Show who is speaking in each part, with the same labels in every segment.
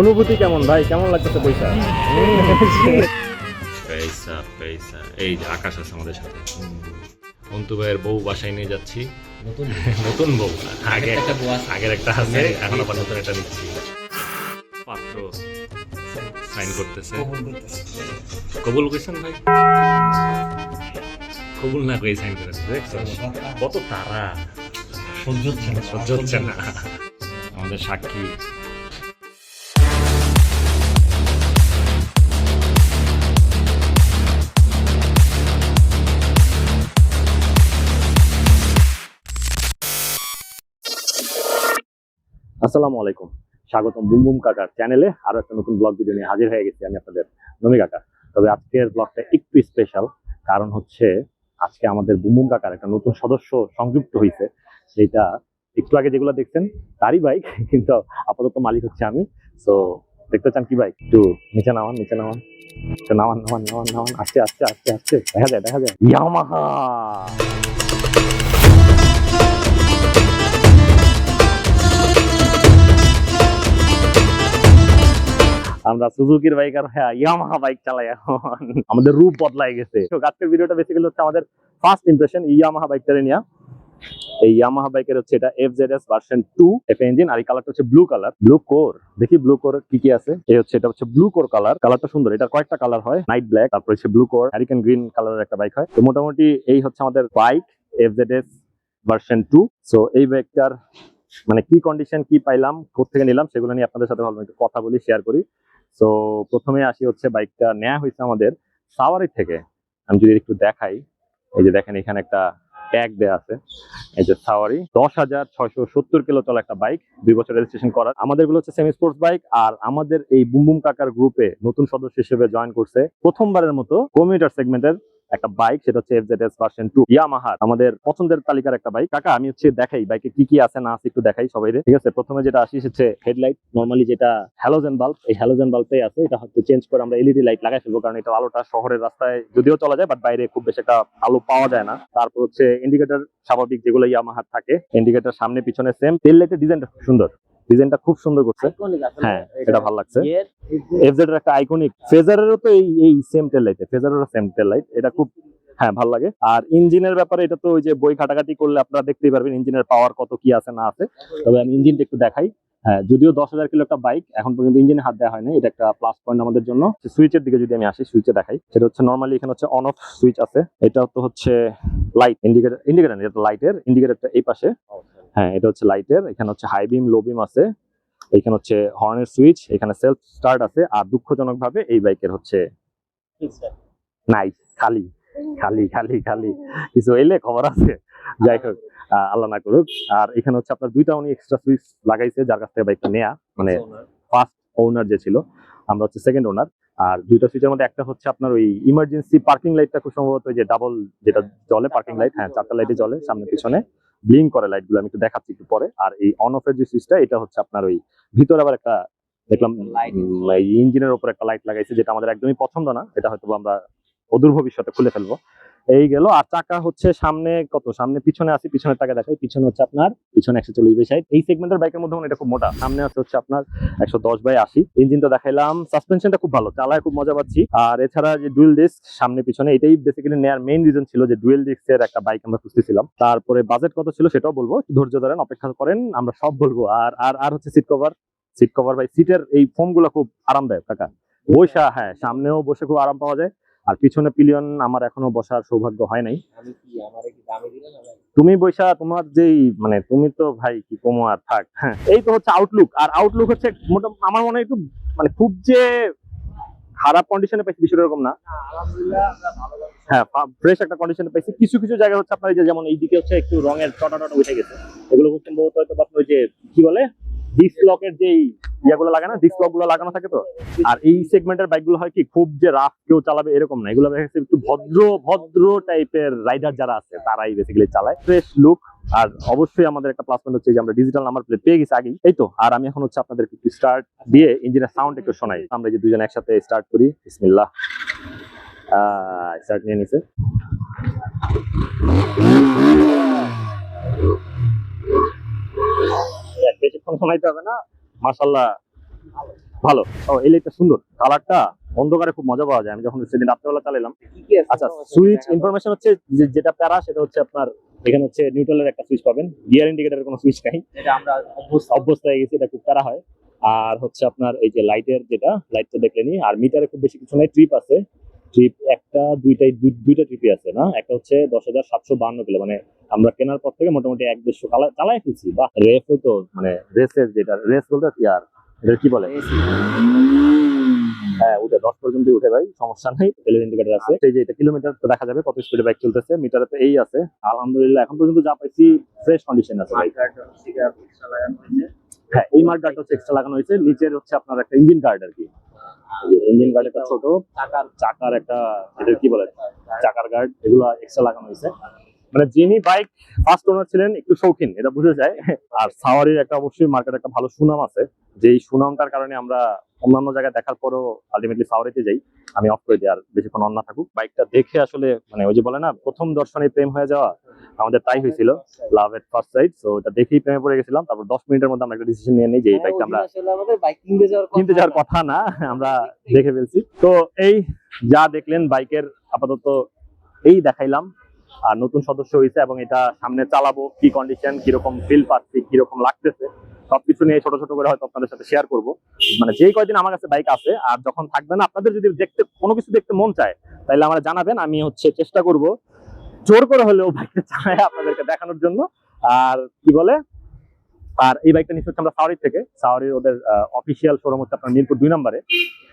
Speaker 1: অনুভূতি কেমন ভাই? কেমন লাগতেছে পয়সা
Speaker 2: পয়সা পয়সা এই যে আকাশ আছে আমাদের সাথে। অন্তু ভাইয়ের বউ বাসায় নিয়ে যাচ্ছি।
Speaker 3: নতুন
Speaker 2: নতুন বউ। আগে
Speaker 3: একটা বউ আছে।
Speaker 2: আগের একটা আছে এখন আবার নতুন একটা নিচ্ছি। পাত্র সাইন করতেছে। কবুল কইছেন ভাই? কবুল না কই সাইন করে দেখছ কত তারা।
Speaker 3: সহ্য হচ্ছে না।
Speaker 2: সহ্য হচ্ছে না। আমাদের সাক্ষী
Speaker 1: আসসালামু আলাইকুম। স্বাগতম বুম বুম কাকার চ্যানেলে আরও একটা নতুন ব্লগ ভিডিও নিয়ে হাজির হয়ে গেছি আমি আপনাদের নমি কাকা। তবে আজকের ব্লগটা একটু স্পেশাল কারণ হচ্ছে আজকে আমাদের বুম বুম কাকার একটা নতুন সদস্য সংযুক্ত হয়েছে সেটা একটু আগে যেগুলো দেখছেন তারই বাইক কিন্তু আপাতত মালিক হচ্ছে আমি। তো দেখতে চান কি বাইক একটু নিচে নামান নিচে নামান। নামান নামান নামান নামান। আস্তে আস্তে আস্তে আস্তে দেখা যায় দেখা যায়। ইয়ামাহা! আমরা সুজুকির বাইক আর হ্যাঁ ইয়ামাহা বাইক চালাই এখন। আমাদের রূপ বদলাই গেছে। তো আজকের ভিডিওটা বেসিক্যালি হচ্ছে আমাদের ফার্স্ট ইমপ্রেশন ইয়ামাহা বাইকটারে নিয়ে। এই ইয়ামাহা বাইকের হচ্ছে এটা F Z S version two F engine আর এই কালারটা হচ্ছে ব্লু কালার ব্লু কোর দেখি ব্লু কোর কি কি আছে। এই হচ্ছে এটা হচ্ছে ব্লু কোর কালার কালারটা সুন্দর। এটা কয়েকটা কালার হয়। নাইট ব্ল্যাক তারপর হচ্ছে ব্লু কোর হ্যারিকেন গ্রিন কালারের একটা বাইক হয়। তো মোটামুটি এই হচ্ছে আমাদের bike F Z S version two so এই বাইকটার মানে কি কন্ডিশন কি পাইলাম কোথেকে নিলাম সেগুলো নিয়ে আপনাদের সাথে ভালো একটু কথা বলি শেয়ার করি। তো প্রথমে আসি হচ্ছে বাইকটা নেওয়া হয়েছে আমাদের সাওয়ারি থেকে। আমি যদি একটু দেখাই, এই যে দেখেন এখানে একটা ট্যাগ দেওয়া আছে, এই যে সাওয়ারি। দশ হাজার ছয়শো সত্তর কিলো চলা একটা বাইক, দুই বছর রেজিস্ট্রেশন করার। আমাদেরগুলো হচ্ছে সেমি স্পোর্টস বাইক আর আমাদের এই বুমবুম কাকার গ্রুপে নতুন সদস্য হিসেবে জয়েন করছে। প্রথমবারের মতো কমিউটার সেগমেন্টের একটা বাইক সেটা হচ্ছে এফজেডএস ভার্সন টু ইয়ামাহার আমাদের পছন্দের তালিকার একটা বাইক কাকা, আমি হচ্ছে দেখাই বাইকে কি কি আছে না আছে একটু দেখাই সবাই ঠিক আছে, প্রথমে যেটা আসি হচ্ছে হেডলাইট নর্মালি যেটা হ্যালোজেন বাল্ব এই হ্যালোজেন বাল্বটাই আছে। এটা হয়তো চেঞ্জ করে আমরা এলইডি লাইট লাগাই ফেলব, কারণ এটা আলোটা শহরের রাস্তায় যদিও চলা যায় বাট বাইরে খুব বেশি একটা আলো পাওয়া যায় না। তারপর হচ্ছে ইন্ডিকেটর স্বাভাবিক যেগুলো ইয়ামাহার থাকে ইন্ডিকেটর সামনে, পিছনে সেম তেল লাইটের ডিজাইনটা সুন্দর। ডিজাইনটা খুব সুন্দর করছে। হ্যাঁ এটা। ভালো লাগছে। এফজেড এর একটা আইকনিক ফেজারেরও তো এই এই সেম টেল লাইট ফেজারেরও সেম টেল লাইট এটা খুব হ্যাঁ ভালো লাগে। আর ইঞ্জিনের ব্যাপারে এটা তো ওই যে বই ঘাটাঘাটি করলে আপনারা দেখতেই পারবেন ইঞ্জিনের পাওয়ার কত কি আছে না আছে। তবে আমি ইঞ্জিনটা একটু দেখাই। হ্যাঁ যদিও দশ হাজার কিলো একটা বাইক এখন পর্যন্ত ইঞ্জিনে হাত দেওয়া হয়নি। এটা একটা প্লাস পয়েন্ট আমাদের জন্য। সুইচের দিকে যদি আমি আসি সুইচে দেখাই। সেটা হচ্ছে নর্মালি এখানে হচ্ছে অন অফ সুইচ আছে। এটা তো হচ্ছে লাইট ইন্ডিকেটর ইন্ডিকেটর এটা লাইটের ইন্ডিকেটরটা এই পাশে। হ্যাঁ এটা হচ্ছে লাইটের এখানে হচ্ছে হাই বিম লো বিম আছে। এখানে হচ্ছে হর্নের সুইচ এখানে সেলফ স্টার্ট আছে আর দুঃখজনক ভাবে এই বাইকের হচ্ছে নাই খালি খালি খালি খালি। কিছু এলে খবর আছে? যাই হোক আল্লাহ না করুক। আর এখানে হচ্ছে আপনার দুইটা উনি এক্সট্রা সুইচ লাগাইছে যার কাছ থেকে বাইকটা নেয়া। মানে ফার্স্ট ওনার যে ছিল আমরা হচ্ছে সেকেন্ড ওনার আর দুইটা সুইচের মধ্যে একটা হচ্ছে আপনার ওই ইমার্জেন্সি পার্কিং লাইটটা খুব সম্ভবত ওই যে ডাবল যেটা জলে পার্কিং লাইট হ্যাঁ চারটা লাইটে জলে সামনে পিছনে। ব্লিং করে লাইটগুলো আমি একটু দেখাচ্ছি একটু পরে আর এই অন অফের যে সুইচটা এটা হচ্ছে আপনার ওই ভিতরে আবার একটা দেখলাম. ইঞ্জিনের উপর একটা লাইট লাগাইছে যেটা আমাদের একদমই পছন্দ না এটা হয়তো আমরা অদূর ভবিষ্যতে খুলে ফেলব। এই গেল আর চাকা হচ্ছে সামনে কত? সামনে পিছনে আছে পিছনের টাকা দেখাই। পিছনে হচ্ছে আপনার পিছনে একশো চল্লিশ বাই ষাট। এই সেগমেন্টের বাইকের মধ্যে হয় এটা খুব মোটা। সামনে আছে হচ্ছে আপনার একশো দশ বাই আশি। ইঞ্জিন তো দেখাইলাম। সাসপেনশনটা খুব ভালো চালায় খুব মজা পাচ্ছি। আর এছাড়া যে ডুয়েল ডিস্ক সামনে পিছনে এটাই বেসিক্যালি নেয়ার মেইন রিজন ছিল যে ডুয়েল ডিস্কের একটা বাইক আমরা খুঁজতেছিলাম। তারপরে বাজেট কত ছিল সেটাও বলব। ধৈর্য ধরেন অপেক্ষা করেন আমরা সব বলব। আর আর আর হচ্ছে seat cover seat cover by সিটের এই ফোমগুলো খুব আরামদায়ক কাকা। বৈশা হ্যাঁ সামনেও বসে খুব আরাম পাওয়া যায়। আর পিছনে পিলিয়ন আমার এখনও বসার সৌভাগ্য হয় নাই। তুমি বৈশা তোমার যেই মানে তুমি তো ভাই কি কমো আর থাক হ্যাঁ। এই তো হচ্ছে আউটলুক আর আউটলুক হচ্ছে মোটা আমার মনে হয় একটু মানে খুব যে খারাপ কন্ডিশনে পাইছি বিষয়টা এরকম না। হ্যাঁ ফ্রেশ একটা কন্ডিশনে পাইছি। কিছু কিছু জায়গায় হচ্ছে আপনার এই যে যেমন এইদিকে হচ্ছে একটু রঙের টটা টটা উঠে গেছে। এগুলো খুব সম্ভবত হয়তো আপনার ওই যে কি বলে? ডিস্ক লকের যে ইয়াগুলো লাগে না ডিস্কগুলো লাগানো থাকে তো? আর এই সেগমেন্টের বাইকগুলো হয় কি, খুব যে রাফ কেউ চালাবে এরকম না। এগুলো দেখা একটু ভদ্র ভদ্র টাইপের রাইডার যারা আছে, তারাই বেসিক্যালি চালায়। ফ্রেশ লুক আর অবশ্যই আমাদের একটা প্লাস পয়েন্ট হচ্ছে যে আমরা ডিজিটাল নাম্বার প্লেট পেয়ে গেছি আগেই। এই তো, আর আমি এখন হচ্ছে আপনাদের একটু স্টার্ট দিয়ে ইঞ্জিনের সাউন্ড একটু শোনাই। আমরা যে দুজন একসাথে স্টার্ট করি, বিসমিল্লাহ। স্টার্ট নিয়ে নিছে। বেশিক্ষণ শোনাইতে হবে না। মাসাল্লাহ ভালো। ও এই লাইটটা সুন্দর। কালারটা অন্ধকারে খুব মজা পাওয়া যায়। আমি যখন সেদিন রাত্রেবেলা চালালাম আচ্ছা সুইচ ইনফরমেশন হচ্ছে যেটা প্যারা সেটা হচ্ছে আপনার এখানে হচ্ছে নিউট্রালের একটা সুইচ পাবেন। গিয়ার ইন্ডিকেটরের কোনো সুইচ নাই।
Speaker 3: যেটা আমরা অভ্যস্ত।
Speaker 1: অভ্যস্ত হয়ে গেছে এটা খুব প্যারা হয়। আর হচ্ছে আপনার এই যে লাইটের যেটা লাইট তো দেখলেনি আর মিটারে খুব বেশি কিছু নাই ট্রিপ আছে। ট্রিপ একটা দুইটাই দুই- দুইটা ট্রিপই আছে না? একটা হচ্ছে দশ হাজার সাতশো বান্ন কিলো মানে আমরা কেনার পর থেকে মোটামুটি এক দেড়শো চালা- চালাই ফেলছি। বা রেস হয়তো মানে রেসের যেটা রেস বলতে কি আর? এটা কি বলে? হ্যাঁ উঠে দশ পর্যন্ত উঠে ভাই সমস্যা নেই। তেলের ইন্ডিকেটর আছে। এই যে এটা কিলোমিটার তো দেখা যাবে কত স্পিডে বাইক চলতেছে মিটারে তো এই আছে। আলহামদুলিল্লাহ এখন পর্যন্ত যা পাইছি ফ্রেশ কন্ডিশন আছে বাইক হ্যাঁ এই মার্ক গার্ড হচ্ছে এক্সট্রা লাগানো হয়েছে নিচের হচ্ছে আপনার একটা ইঞ্জিন গার্ড আর কি। ইঞ্জিন গার্ড একটা ছোট
Speaker 3: টাকার
Speaker 1: চাকার একটা এটা কি বলে? চাকার গার্ড এগুলো এক্সট্রা লাগানো হয়েছে। মানে যিনি বাইক ফার্স্ট ওনার ছিলেন, একটু শৌখিন, এটা বুঝে যায়। আর সাওয়ারির একটা অবশ্যই মার্কেটে একটা ভালো সুনাম আছে। যে এই সুনামটার কারণে আমরা অন্যান্য জায়গায় দেখার পরেও আলটিমেটলি সাওয়ারিতে যাই। আমি অফ করে দিই, আর বেশিক্ষণ অন্য থাকুক। বাইকটা দেখে আসলে মানে ওই যে বলে না, প্রথম দর্শনে প্রেম হয়ে যাওয়া আমাদের তাই হয়েছিল love at first sight so এটা দেখেই প্রেমে পড়ে গেছিলাম। তারপর দশ মিনিটের মধ্যে আমরা একটা ডিসিশন নিয়ে নিই যে এই বাইকটা আমরা
Speaker 3: কিনতে যাওয়ার
Speaker 1: কথা না। আমরা দেখে ফেলছি। তো এই যা দেখলেন বাইকের আপাতত এই দেখাইলাম। আর নতুন সদস্য হয়েছে এবং এটা সামনে চালাবো কি কন্ডিশন কীরকম ফিল পাচ্ছি কীরকম লাগতেছে সবকিছু নিয়ে ছোট ছোট করে হয়তো আপনাদের সাথে শেয়ার করব। মানে যেই কয়দিন আমার কাছে বাইক আছে আর যখন থাকবে না আপনাদের যদি দেখতে কোনো কিছু দেখতে মন চায় তাহলে আমরা জানাবেন আমি হচ্ছে চেষ্টা করব জোর করে হলেও বাইকটা চালায় আপনাদেরকে দেখানোর জন্য। আর কি বলে? আর এই বাইকটা নিচ্ছে আমরা সাওয়ারি থেকে। সাওয়ারির ওদের অফিসিয়াল শোরুম হচ্ছে আপনার মিরপুর দুই নম্বরে।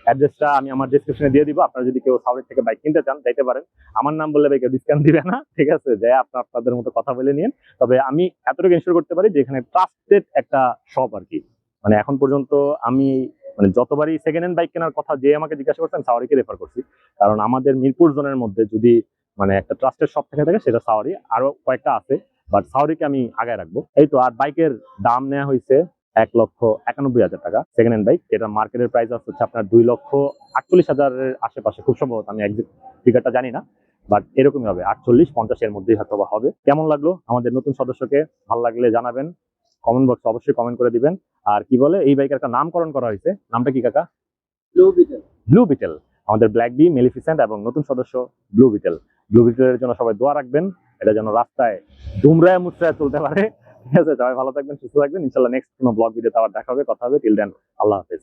Speaker 1: অ্যাড্রেসটা আমি আমার ডিসক্রিপশনে দিয়ে দিব। আপনারা যদি কেউ সাউথ থেকে বাইক কিনতে চান, যাইতে পারেন। আমার নাম বললে বাইকে ডিসকাউন্ট দিবে না, ঠিক আছে? যে আপনার আপনাদের মতো কথা বলে নিন। তবে আমি এতটুকু ইনশিওর করতে পারি যে এখানে ট্রাস্টেড একটা শপ আর কি। মানে এখন পর্যন্ত আমি মানে যতবারই সেকেন্ড হ্যান্ড বাইক কেনার কথা যে আমাকে জিজ্ঞাসা করছেন সাওয়ারিকে রেফার করছি। কারণ আমাদের মিরপুর জোনের মধ্যে যদি মানে একটা ট্রাস্টের শপ থেকে থাকে সেটা সাওয়ারি আরও কয়েকটা আছে বাট সাওয়ারিকে আমি আগায় রাখব। এই তো আর বাইকের দাম নেওয়া হয়েছে এক লক্ষ একানব্বই হাজার টাকা সেকেন্ড হ্যান্ড বাইক যেটা মার্কেটের প্রাইস হচ্ছে আপনার দুই লক্ষ আটচল্লিশ হাজারের আশেপাশে। খুব সম্ভবত আমি একদিন ফিগারটা জানি না বাট এরকমই হবে। আটচল্লিশ পঞ্চাশের মধ্যেই হয়তো বা হবে। কেমন লাগল আমাদের নতুন সদস্যকে? ভালো লাগলে জানাবেন। কমেন্ট বক্সে অবশ্যই কমেন্ট করে দিবেন। আর কি বলে এই বাইকের একটা নামকরণ করা হয়েছে। নামটা কি কাকা?
Speaker 3: ব্লু বিটেল
Speaker 1: ব্লু বিটেল আমাদের ব্ল্যাক বি মেলিফিসেন্ট এবং নতুন সদস্য ব্লু বিটেল ব্লু ভিক্টোরিয়ার জন্য সবাই দোয়া রাখবেন। এটা যেন রাস্তায় দুমরায় মুচড়ায় চলতে পারে। ঠিক আছে, সবাই ভালো থাকবেন, সুস্থ থাকবেন। ইনশাল্লাহ নেক্সট কোনো ব্লগ ভিডিওতে আবার দেখা হবে, কথা হবে। টিল দেন আল্লাহ হাফেজ।